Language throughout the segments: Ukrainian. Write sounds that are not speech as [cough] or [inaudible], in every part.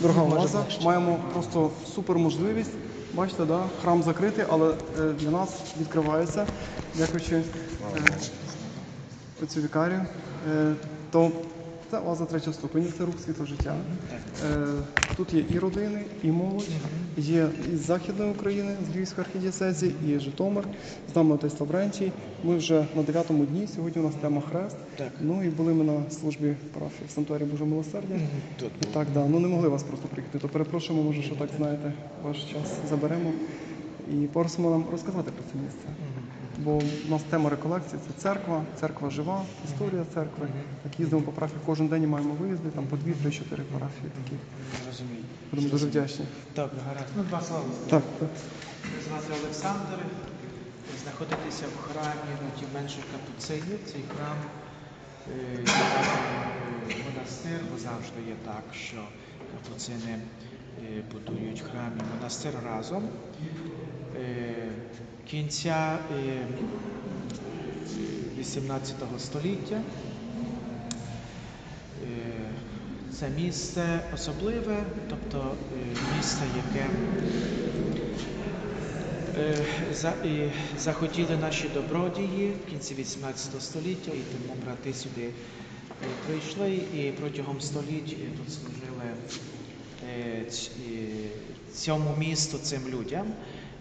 дорога Може, Маємо просто супер можливість. Бачите, да? храм закритий, але е, для нас відкривається, дякуючи е, оцю вікарію. Е, то це Лаза третього ступеня, це рух світло життя. Е, тут є і родини, і молодь, є із Західної України, з Львівської архідієцезії, і Житомир, з нами отець Лаврентій. Ми вже на дев'ятому дні, сьогодні у нас тема хрест. Так. Ну і були ми на службі парафії в Санторії Божого Милосердя. Тут І так, да. Ну не могли вас просто приїхати. То перепрошуємо, може, що так знаєте, ваш час заберемо і просимо нам розказати про це місце. Бо в нас тема реколекції це церква, церква жива, історія церкви. Так їздимо по парафії кожен день і маємо виїзди, там по дві, три, чотири парафії такі. Розумію. Будемо дуже вдячні. Добре, гаразд. Ну, два слова. Так, так. Звати Олександр. Ви знаходитеся в храмі братів менших капуцинів. Цей храм е, е, монастир, бо завжди є так, що капуцини е, будують храм і монастир разом. Е, Кінця е, 18 століття. Е, Це місце особливе, тобто е, місце, яке е, захотіли наші добродії в кінці 18 століття, і тому брати сюди е, прийшли і протягом століть е, тут служили е, ць- е, цьому місту, цим людям.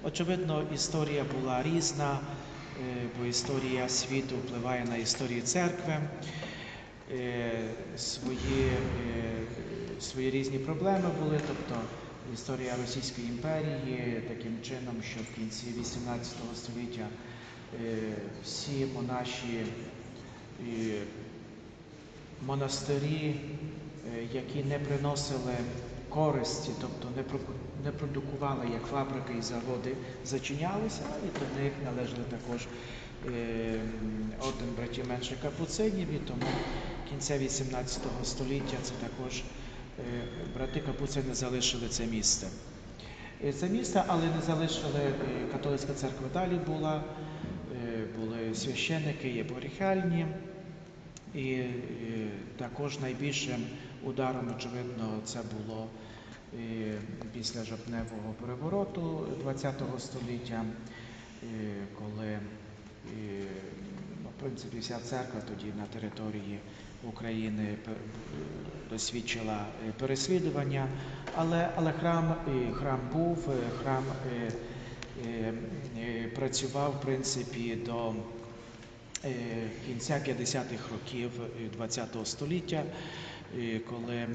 Очевидно, історія була різна, е, бо історія світу впливає на історію церкви. Е, Свої, е, свої різні проблеми були, тобто історія Російської імперії таким чином, що в кінці 18 століття всі монаші монастирі, які не приносили користі, тобто не, не продукували як фабрики і заводи, зачинялися, і до них належали також е, орден братів менших капуцинів, і тому кінця 18 століття це також е, брати капуцини залишили це місце. Е, Це місце, але не залишили католицька церква далі була, були священники, єпархіальні. І також найбільшим ударом, очевидно, це було після жовтневого перевороту ХХ століття, коли, ну, в принципі, вся церква тоді на території України досвідчила е, переслідування, але, але храм, храм був, е, храм е, працював, в принципі, до кінця 50-х років ХХ століття, коли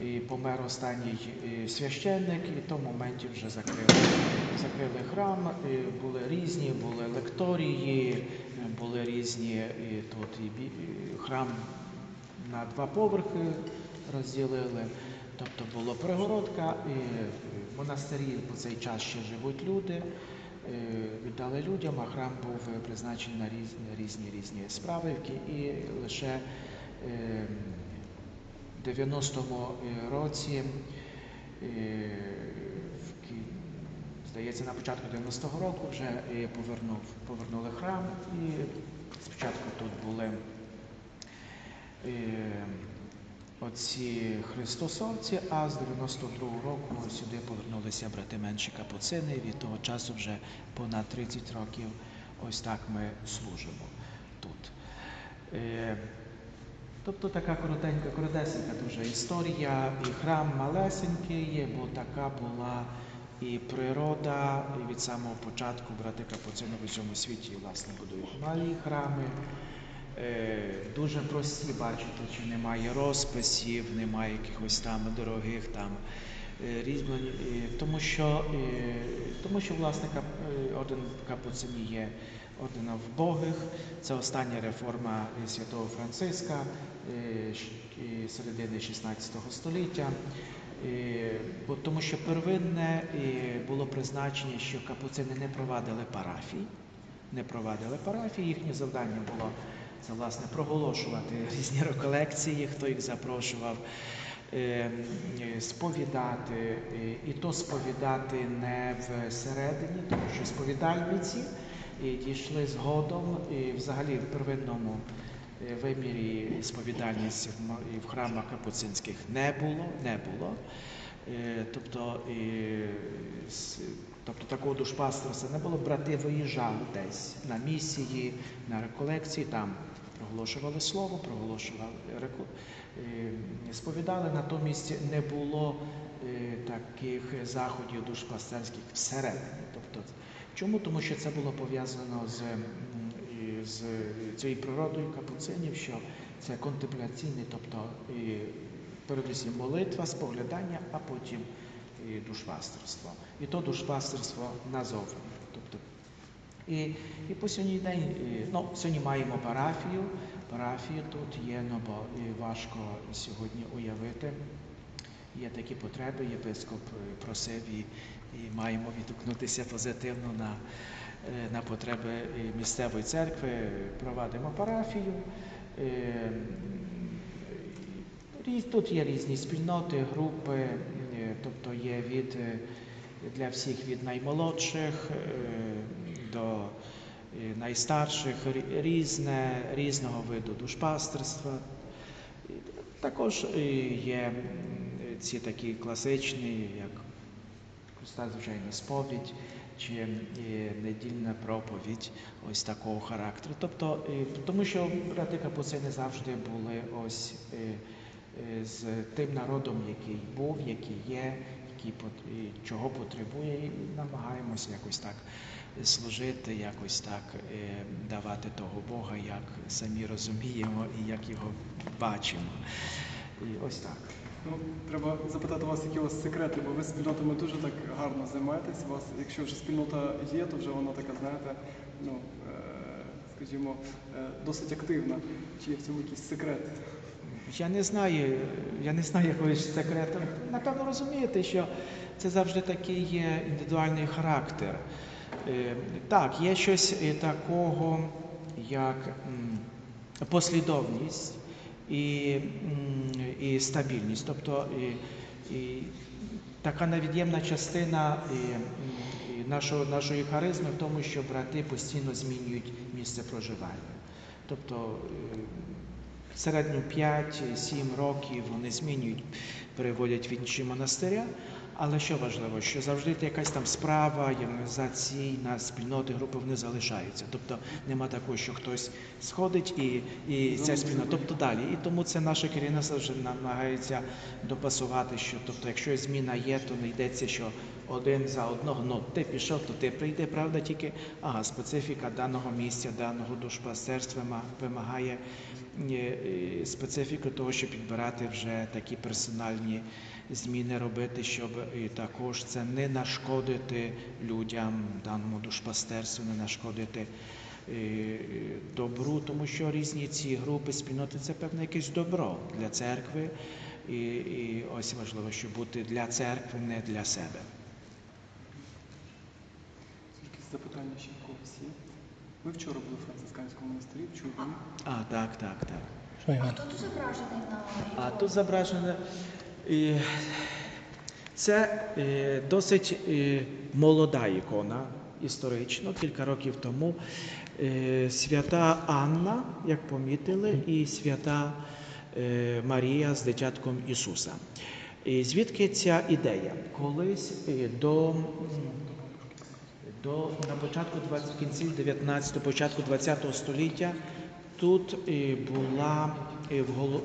і помер останній е, священник, і в тому моменті вже закрили, закрили храм. Е, Були різні, були лекторії, е, були різні е, тут і і храм на два поверхи розділили. Тобто була перегородка, і в монастирі по цей час ще живуть люди, віддали людям, а храм був призначений на різні різні, різні справи, і лише е, в 90-му е, році, е, здається, на початку 90-го року вже е, повернув, повернули храм, і спочатку тут були оці христосовці, а з 92-го року сюди повернулися брати менші капуцини. Від того часу вже понад 30 років ось так ми служимо тут. Тобто така коротенька, коротесенька дуже історія, і храм малесенький, бо така була і природа, і від самого початку брати капуцини в усьому світі власне будують малі храми. Е, дуже прості, бачите, чи немає розписів, немає якихось там дорогих там е, різьблень, е, тому що, тому що власне орден капуцинів є орденом вбогих. Це остання реформа святого Франциска е, е, середини 16 століття. Бо тому що первинне було призначення, що капуцини не провадили парафій, не провадили парафії. Їхнє завдання було це власне проголошувати різні реколекції, хто їх запрошував, е, сповідати, і то сповідати не всередині, тому що сповідальниці дійшли згодом, і взагалі в первинному вимірі сповідальність в храмах капуцинських не було, не було. Е, Тобто, е, тобто такого душпастерства не було. Брати виїжджали десь на місії, на реколекції, там проголошували слово, проголошували е, сповідали, натомість не було е, таких заходів душпастерських всередині. Тобто, чому? Тому що це було пов'язано з, з цією природою капуцинів, що це контемпляційний, тобто передусім молитва, споглядання, а потім душпастерство. І то душпастерство назовні. Тобто, і, і по сьогодні день, ну, сьогодні маємо парафію. Парафії тут є, ну, бо важко сьогодні уявити. Є такі потреби, єпископ просив і, і маємо відгукнутися позитивно на, е, на потреби місцевої церкви. Провадимо парафію. Е, Тут є різні спільноти, групи, е, тобто є від для всіх від наймолодших до найстарших різне, різного виду душпастерства. Також є ці такі класичні, як проста звичайна сповідь чи е, недільна проповідь ось такого характеру. Тобто, е, тому що брати капуцини завжди були ось е, з тим народом, який був, який є, який чого потребує, і намагаємося якось так служити, якось так давати того Бога, як самі розуміємо і як його бачимо. І ось так. Ну, треба запитати вас, які у вас секрети, бо ви з спільнотами дуже так гарно займаєтесь. У вас, якщо вже спільнота є, то вже вона така, знаєте, ну, е, скажімо, е, досить активна. Чи є в цьому якийсь секрет? Я не знаю, я не знаю якогось секрету. Напевно, розумієте, що це завжди такий є індивідуальний характер. Е, Так, є щось е, такого, як послідовність і, і стабільність. Тобто і, і така невід'ємна частина і, і нашого, нашої харизми в тому, що брати постійно змінюють місце проживання. Тобто е, в середньому 5-7 років вони змінюють, переводять в інші монастиря. Але що важливо, що завжди якась там справа, організаційна, спільноти, групи вони залишаються. Тобто нема такого, що хтось сходить і, і ця спільнота. Тобто далі. І тому це наше керівництво вже намагається допасувати, що тобто, якщо зміна є, то не йдеться, що один за одного, ну ти пішов, то ти прийде, правда, тільки ага, специфіка даного місця, даного душпастерства ма- вимагає е, е, специфіку того, щоб підбирати вже такі персональні зміни робити, щоб і також це не нашкодити людям, даному душпастерству, не нашкодити е, добру, тому що різні ці групи, спільноти це певне якесь добро для церкви. І, і ось важливо, щоб бути для церкви, не для себе. Якісь запитання ще в когось є? Ви вчора були в францисканському монастирі, в А, так, так, так. Хто тут зображений на А тут зображено. Це е, досить е, молода ікона, історично, кілька років тому. Е, Свята Анна, як помітили, і свята Марія з дитятком Ісуса. І звідки ця ідея? Колись до, до на початку 20, кінці 19 початку 20 століття тут була в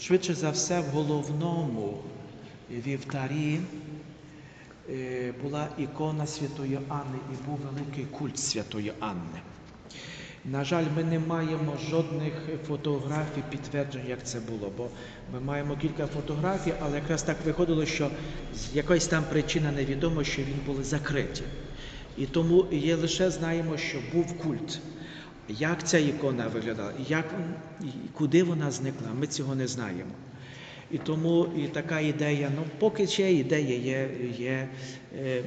швидше за все в головному вівтарі е, була ікона Святої Анни і був великий культ Святої Анни. На жаль, ми не маємо жодних фотографій підтверджень, як це було, бо ми маємо кілька фотографій, але якраз так виходило, що з якоїсь там причина невідома, що він були закриті. І тому є лише знаємо, що був культ. Як ця ікона виглядала, як, куди вона зникла, ми цього не знаємо. І тому і така ідея, ну поки ще ідея є, є е,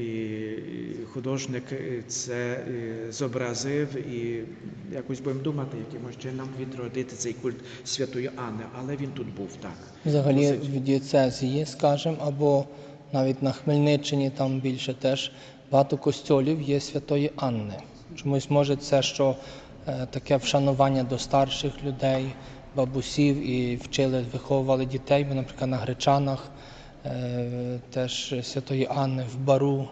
і художник е, це е, зобразив і якось будемо думати, якимось чином відродити цей культ Святої Анни, але він тут був так. Взагалі в дієцезії, скажімо, або навіть на Хмельниччині там більше теж багато костьолів є святої Анни. Чомусь може це, що е, таке вшанування до старших людей, бабусів і вчили, виховували дітей. Ми, наприклад, на Гречанах, е, теж Святої Анни в Бару,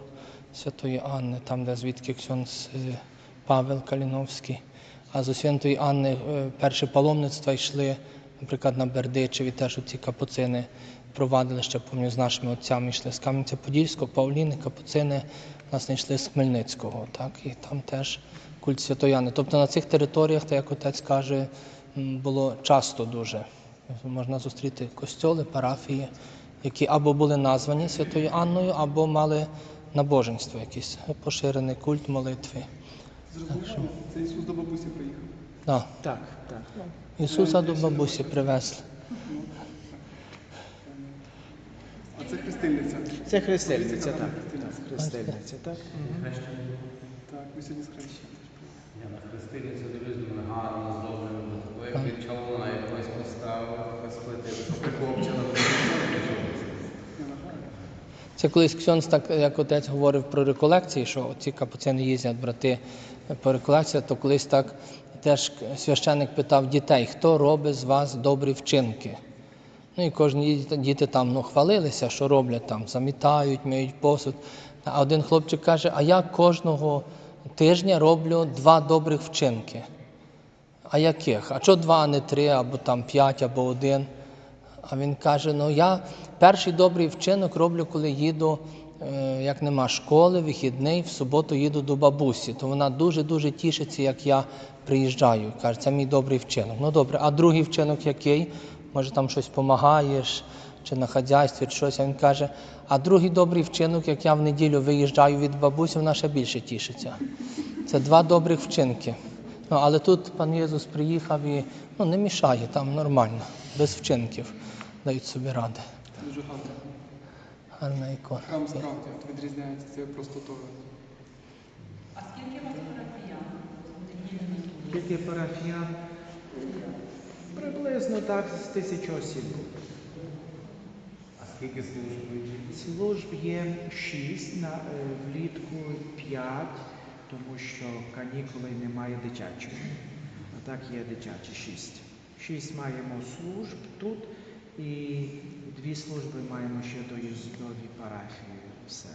Святої Анни, там, де звідки ксьонс е, Павел Каліновський. А з Святої Анни перше паломництва йшли, наприклад, на Бердичеві, теж ці капуцини провадили ще, пам'ятаю, з нашими отцями йшли з Кам'янця-Подільського, Павліни, капуцини, власне, йшли з Хмельницького, так, і там теж культ Святої Анни. Тобто на цих територіях, так як отець каже, було часто дуже. Можна зустріти костьоли, парафії, які або були названі Святою Анною, або мали набоженство, якийсь поширений культ молитви. Зрозуміло, це Ісус до бабусі приїхав. Да. Так, так. Ісуса до бабусі привезли. А це хрестильниця. Це хрестильниця, так. Хрестильниця. так, так. Так, ви сьогодні з хрещення. Я на хрестильницю дивлюсь, думаю, гарно, зроблено. Такої від чоловіка якось поставив, розплетив. Прикопчено. Це колись Ксьонс, так як отець говорив про реколекції, що ці капуцини їздять брати по реколекціях, то колись так теж священник питав дітей, хто робить з вас добрі вчинки. Ну і кожні діти, там ну, хвалилися, що роблять там, замітають, миють посуд. А один хлопчик каже, а я кожного тижня роблю два добрих вчинки. А яких? А що два, а не три, або там п'ять, або один? А він каже: ну я перший добрий вчинок роблю, коли їду, е, як нема школи, вихідний, в суботу їду до бабусі, то вона дуже-дуже тішиться, як я приїжджаю. Каже, це мій добрий вчинок. Ну добре, а другий вчинок який? Може там щось допомагаєш, чи на хазяйстві, чи щось. А він каже, а другий добрий вчинок, як я в неділю виїжджаю від бабусі, вона ще більше тішиться. Це два добрих вчинки. Ну, але тут пан Єсус приїхав і ну, не мішає, там нормально, без вчинків дають собі ради. Дуже гарно. Гарна ікона. Храм справді відрізняється цією простотою. Скільки парафіян? Приблизно так з тисячі осіб. А скільки служб? Служб є шість, на, е, влітку п'ять, тому що канікули немає дитячої. А так є дитячі шість. Шість маємо служб тут і дві служби маємо ще до їздові парафії. Все.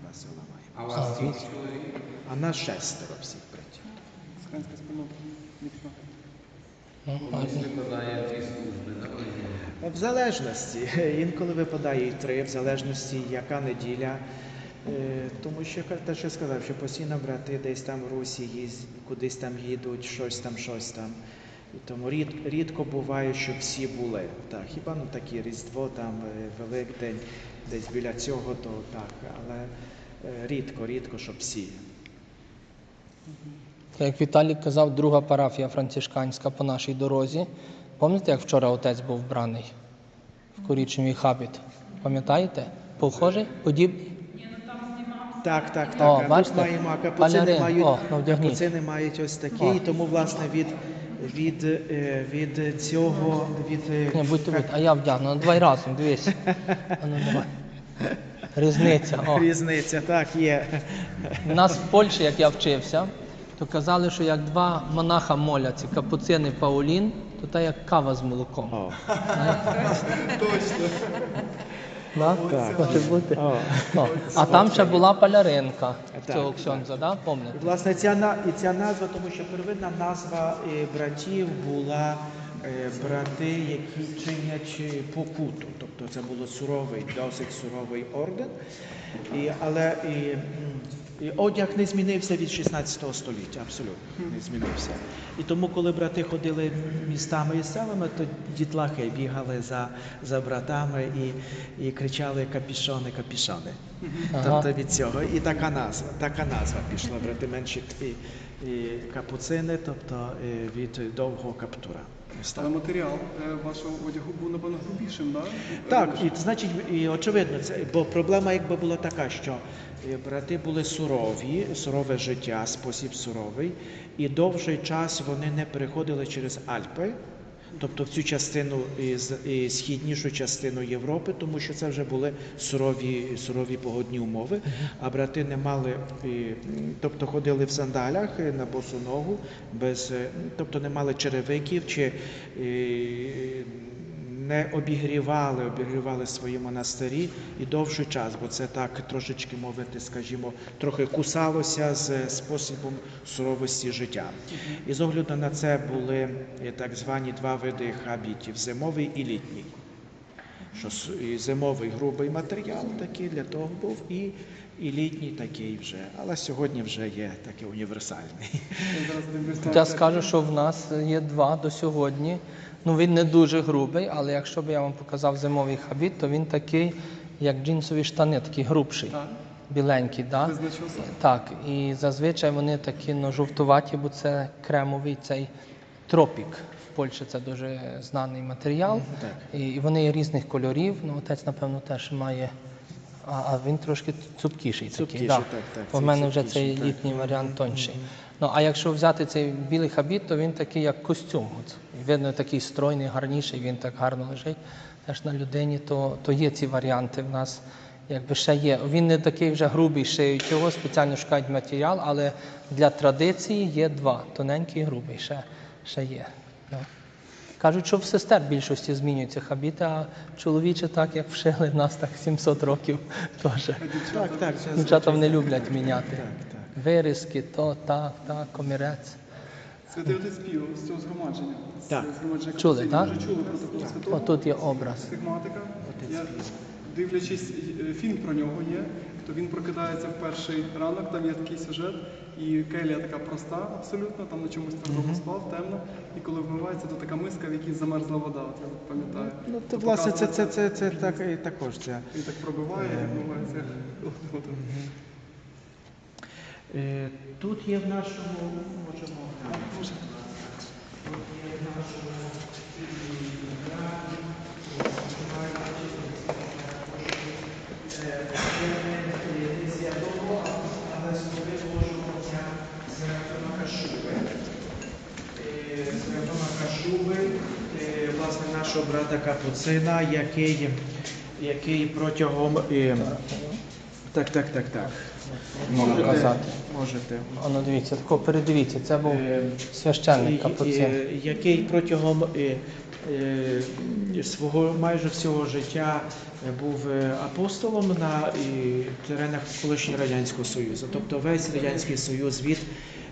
Два села маємо. А у вас скільки чоловік? А нас шестеро всіх братів. Схренська спільнота. Комусь дві служби? В залежності. Інколи випадає і три, в залежності, яка неділя. Е, Тому що те, що я сказав, що постійно брати десь там в Русі їздять, кудись там їдуть, щось там, щось там. І тому рід, рідко буває, що всі були. Так, хіба ну такі Різдво, там е, Великдень, десь біля цього, то так. Але е, рідко, рідко, щоб всі. Як Віталій казав, друга парафія францишканська по нашій дорозі. Пам'ятаєте, як вчора отець був вбраний в корічневий хабіт? Пам'ятаєте? Похожий? Подібний? Так, так, так. О, а тут бачите? маємо, капуцини Балерин. мають, О, ну, вдягніть. капуцини мають ось такі, О. і тому, власне, від, від, е, від цього, від е, будьте будь, а я вдягну. Ну, давай разом, дивись. [laughs] А ну давай. Різниця. О. різниця, так, є. У нас в Польщі, як я вчився, то казали, що як два монаха моляться, капуцин і Паулін, то та як кава з молоком. О, Да? Так. Може бути. о. О, А там ще була поляринка Так, цього ксьонза, да? Пам'ятаєте? Власне, ця, на- і ця назва, тому що первинна назва е, братів була е, брати, які чинять е, покуту. Тобто це було суровий, досить суровий орден. І, але і, м, і одяг не змінився від 16 століття, абсолютно не змінився. І тому, коли брати ходили містами і селами, то дітлахи бігали за, за братами і, і кричали капішони, капішони. Ага. Тобто від цього. І така назва, така назва пішла брати менші і, і капуцини, тобто е, від довгого каптура. Але матеріал е, вашого одягу був, напевно, грубішим, да? Так, і значить, і очевидно, це бо проблема якби була така, що е, брати були сурові, сурове життя, спосіб суровий, і довший час вони не переходили через Альпи. Тобто в цю частину і східнішу частину Європи, тому що це вже були сурові, сурові погодні умови. А брати не мали, і, тобто ходили в сандалях е, на босу ногу, без, е, тобто не мали черевиків чи е, не обігрівали, обігрівали свої монастирі і довший час, бо це так трошечки мовити, скажімо, трохи кусалося з способом суровості життя. І з огляду на це були е, так звані два види хабітів зимовий і літній. Що і зимовий грубий матеріал такий для того був, і, і літній такий вже. Але сьогодні вже є такий універсальний. Я скажу, що в нас є два до сьогодні. Ну він не дуже грубий, але якщо б я вам показав зимовий хабіт, то він такий, як джинсові штани, такий грубший, Так, біленький. Да? Так, і зазвичай вони такі ну, жовтуваті, бо це кремовий цей тропік. Польщі це дуже знаний матеріал. І, і вони є різних кольорів. Ну, отець, напевно, теж має. А, а він трошки цупкіший. такий, Цупкіший, да. так, так, У мене вже цей так. літній варіант тонший. Ну, а якщо взяти цей білий хабіт, то він такий, як костюм. От. Видно, такий стройний, гарніший, він так гарно лежить. Теж на людині, то, то є ці варіанти в нас. Якби ще є. Він не такий вже грубий, шиють його, спеціально шукають матеріал, але для традиції є два: тоненький і грубий, ще, ще є. Да. Кажуть, що в сестер більшості змінюються хабіти, а чоловічі так, як вшили в нас, так 700 років теж. Так, так, Дівчата не люблять міняти. Так, так. Вирізки, то, так, так, комірець. Святий отець Піо з цього згромадження. Так. згромадження Чули, так? Вже чули про такого святого? Отут є образ. Сигматика. Я, дивлячись, е, фільм про нього є, то він прокидається в перший ранок, там є такий сюжет, і келія така проста абсолютно, там на чомусь твердому спав, темно, і коли вмивається, то така миска, в якій замерзла вода, от я пам'ятаю. Ну, то, власне, це, це, це, це так, і також це. Він так пробиває, і вмивається. Е, Тут є в нашому, можемо глянути. Тут є в нашому програмі, е, ще не- не святого, але особливого дня Серафима Кашуби. Е, Кашуби, е, власне, нашого брата Капуцина, який, який протягом... е, Так, так, так, так. Можна казати. Можете. Воно дивіться, тако передивіться, це був Е, священник капуцин. який протягом свого майже всього життя був апостолом на теренах колишнього радянського союзу, тобто весь радянський союз від.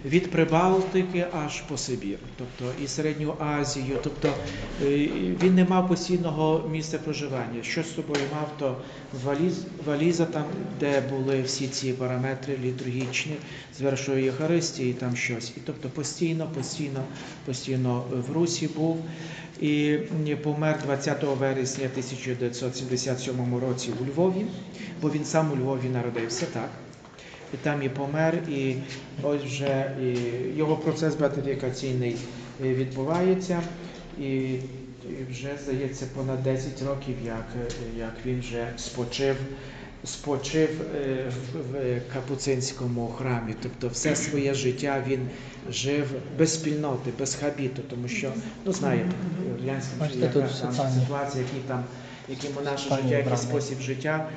Від Прибалтики аж по Сибір, тобто і Середню Азію, тобто е, він не мав постійного місця проживання. Що з собою мав, то валіз, валіза, там, де були всі ці параметри літургічні, з вершою Євхаристії, там щось. І тобто постійно, постійно, постійно в Русі був. І помер 20 вересня 1977 році у Львові, бо він сам у Львові народився, так. І там і помер, і ось вже і його процес беатифікаційний е, відбувається. І, і вже, здається, понад 10 років, як, як він вже спочив, спочив е, в, капуцинському храмі. Тобто все своє життя він жив без спільноти, без хабіту, тому що, ну там соціальні. ситуація, які там, які наше життя, який спосіб життя.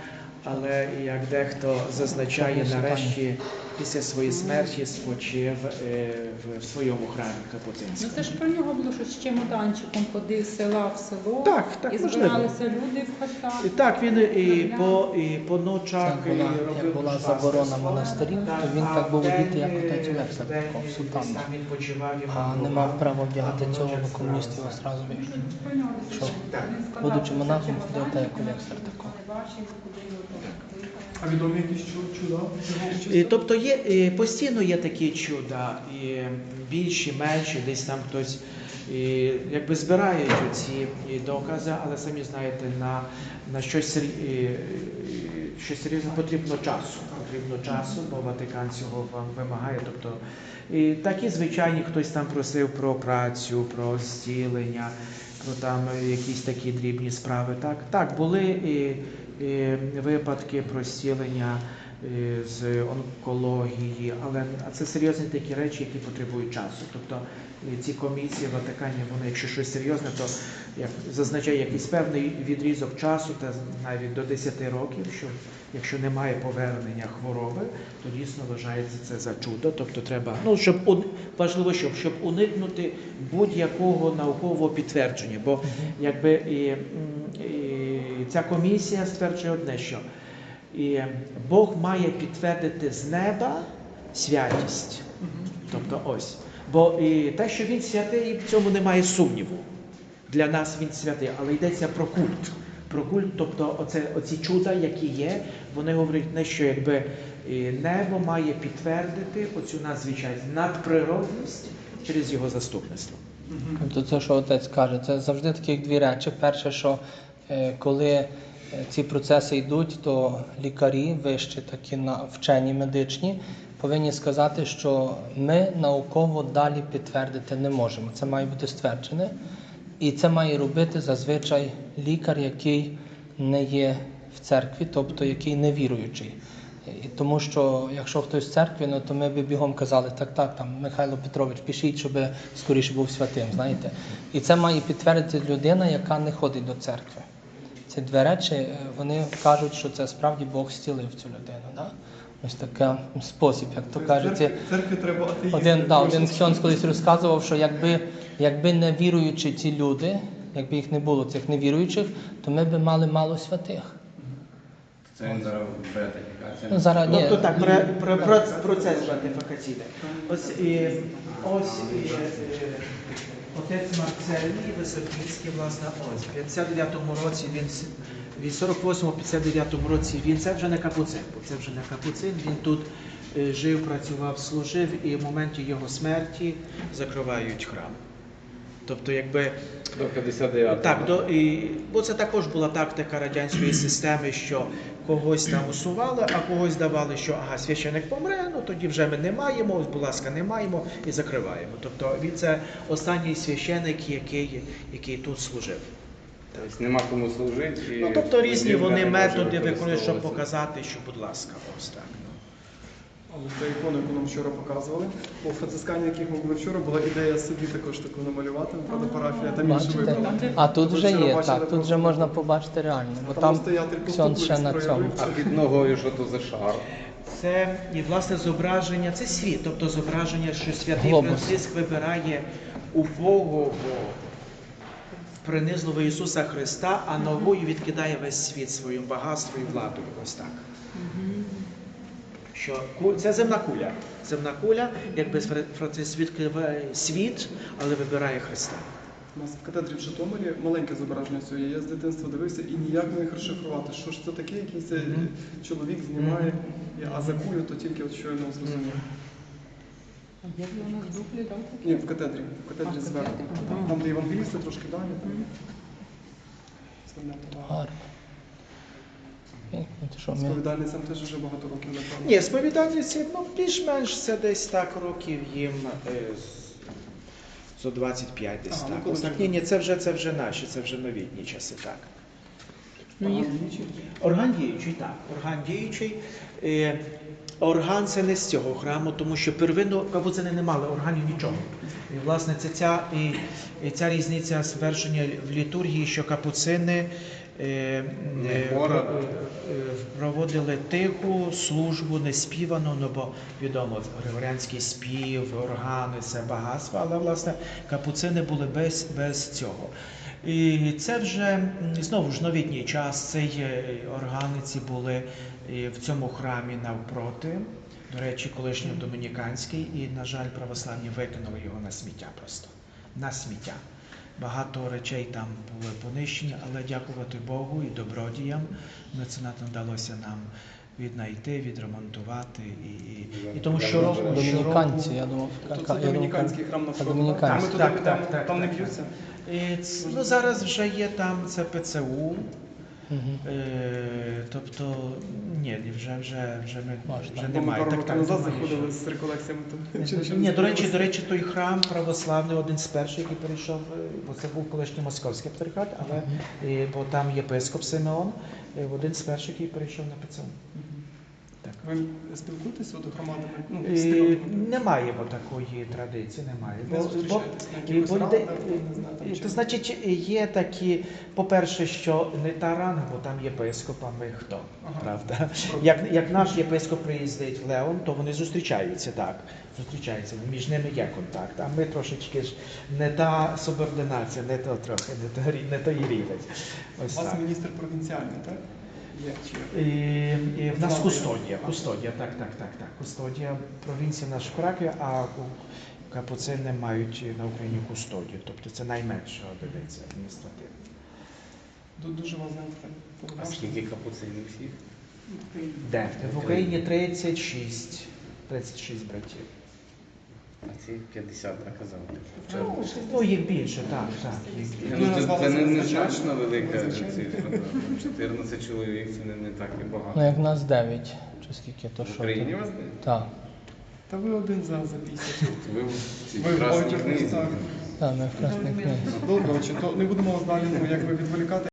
Але як дехто зазначає, нарешті після своєї смерті спочив е, в своєму храмі Ну це ж про нього було, що з чемоданчиком ходив з села в село. Так, так, і можливо. збиралися люди в хатах. І так, він і по, і по ночах Це і була, робив як була заборона монастирів, то він а так був одіти, як отець е, такого султана. там він почивав, А не мав права вдягати цього, бо комуністів зразу. одразу вийшли. Що? Будучи монахом, ходив так, як він такого. Не бачив, куди його там. А відомі якісь чу- чуда? тобто є постійно є такі чуда, і більші, менші, десь там хтось і, якби збирають ці докази, але самі знаєте, на, на щось, сер- щось серйозне потрібно часу. Потрібно часу, бо Ватикан цього вам вимагає. Тобто, і такі звичайні хтось там просив про працю, про зцілення, про там якісь такі дрібні справи. Так, так були і, і випадки про зцілення е, з онкології, але це серйозні такі речі, які потребують часу. Тобто е, ці комісії в Ватикані, вони, якщо щось серйозне, то як зазначає якийсь певний відрізок часу, та навіть до 10 років, що якщо немає повернення хвороби, то дійсно вважається це за чудо. Тобто треба, ну щоб важливо, щоб, щоб уникнути будь-якого наукового підтвердження. Бо якби і, і ця комісія стверджує одне, що і Бог має підтвердити з неба святість. Тобто ось. Бо і те, що він святий, в цьому немає сумніву. Для нас він святий, але йдеться про культ. Про культ, тобто оце, оці чуда, які є, вони говорять не що якби небо має підтвердити оцю надзвичайність, надприродність через його заступництво. Тобто це, що отець каже, це завжди такі дві речі. Перше, що е, коли ці процеси йдуть, то лікарі, вищі такі вчені медичні, повинні сказати, що ми науково далі підтвердити не можемо. Це має бути стверджене. І це має робити зазвичай лікар, який не є в церкві, тобто який не віруючий. Тому що якщо хтось в церкві, ну то ми би бігом казали, так, так, там Михайло Петрович, пишіть, щоб скоріше був святим, знаєте. І це має підтвердити людина, яка не ходить до церкви. Ці дві речі, е, вони кажуть, що це справді Бог зцілив цю людину. Да? Ось такий спосіб, як то кажуть. ці- церкві треба один, да, один ксьонз колись розказував, що якби, якби не віруючі ці люди, якби їх не було цих невіруючих, то ми б мали мало святих. Це він зараз. Ну, зараз ні. Тобто так, про, про, про процес братифікаційний. Ось, і, ось і, е, отець Марцелій Високівський, власне, ось, в 59-му році він, від 48-59 році він, це вже не капуцин, бо це вже не капуцин, він тут е, жив, працював, служив, і в моменті його смерті закривають храм. Тобто, якби До 59 так, до, і, бо це також була тактика радянської системи, що когось там усували, а когось давали, що ага, священик помре, ну тоді вже ми не маємо, ось, будь ласка, не маємо і закриваємо. Тобто він це останній священик, який, який тут служив. Тобто нема кому служити. Ну тобто різні вони методи виконують, щоб показати, що, будь ласка, ось так. Ну. Але це ікону, яку нам вчора показували. У францискані, яких ми були вчора, була ідея собі також таку намалювати. Правда, парафія там інше Бачите? вибрала. А тут вже є, так, тут вже можна побачити реально, бо Там там ще на цьому. А під ногою що то за шар? Це і власне зображення, це світ, тобто зображення, що святий Глобус. Франциск вибирає убогого принизливого Ісуса Христа, а ногою відкидає весь світ своїм багатством і владою. Ось так. Що це земна куля. Земна куля, якби Фра- Франциск відкриває світ, але вибирає Христа. У нас в катедрі в Житомирі маленьке зображення цього. Я з дитинства дивився і ніяк не міг розшифрувати, що ж це таке, який це Мгм. чоловік знімає, а за кулю то тільки от щойно зрозумів. Є у нас дуплі, так? Ні, в катедрі, в катедрі зверху. Там, де євангелісти, трошки далі. Там. Гарно. І, ну, що, ми... Сповідальницям теж вже багато років напевно. Ні, сповідальниці, ну більш-менш це десь так років їм е, з- зо 25 десь Ага, ну, так. так. Ні, ні, це вже це вже наші, це вже новітні часи, так. Ну, їх Орган діючий, так. Орган діючий. Е, Орган це не з цього храму, тому що первинно капуцини не мали органів нічого. І, власне, це ця, і, і ця різниця звершення в літургії, що капуцини е, е, е, проводили тиху службу, неспівану, ну бо відомо, григоріанський спів, органи це багатство, але власне капуцини були без, без цього. І це вже знову ж новітній час. Цей е, органи ці були в цьому храмі навпроти. До речі, колишній домініканський, і, на жаль, православні викинули його на сміття просто. На сміття. Багато речей там були понищені, але дякувати Богу і добродіям меценатам вдалося нам віднайти, відремонтувати. І, і, і тому щороку, Домініканці, я думав, То це домініканський храм на туди Так, так, так, там не так, б'ються. Ну, зараз вже є там це ПЦУ. Мгм. Е, тобто, ні, вже, вже, вже, ми, Можна. вже немає. Так, так, назад немає заходили ще. з реколекціями. то чи- чи Ні, до речі, до речі, той храм православний, один з перших, який перейшов, е, бо це був колишній московський патріархат, але е, бо там єпископ Симеон, е, один з перших, який перейшов на ПЦУ. Так. Ви спілкуєтеся от громадами? Ну, Е, тими, Не маємо такої традиції, немає. Не Бо- зустрічаєтесь на якихось бо радах, не знаю, там, е, чи- то значить, є такі, по-перше, що не та ранг, бо там єпископ, а ми хто, Ага. правда? Як, як наш єпископ приїздить в Леон, то вони зустрічаються так. Зустрічаються, між ними є контакт. А ми трошечки ж не та субординація, не то трохи, не, то, рі- не той рівень. У вас так. міністр провінціальний, так? В нас кустодія, кустодія, так, так, так, так. Кустодія, провінція наша в Кракові, а капуцини мають на Україні кустодію, тобто це найменша одиниця адміністративна. Дуже вас. А скільки капуцинів всіх? Де? В Україні 36, 36 братів. А ці 50 так казали. Ну, їх більше, так, так. Ну, це, це не, не звичайно. значно велика цифра. 14 чоловік це не, не так і багато. Ну як нас 9, чи скільки то В що? Україні то- вас не? Так. Та ви один за, за 50. Ви в цій Ви в красній багатьох книзі. містах. Так, ми в Красній книзі. Добре, чи то не будемо вас далі, ну, як ви відволікати.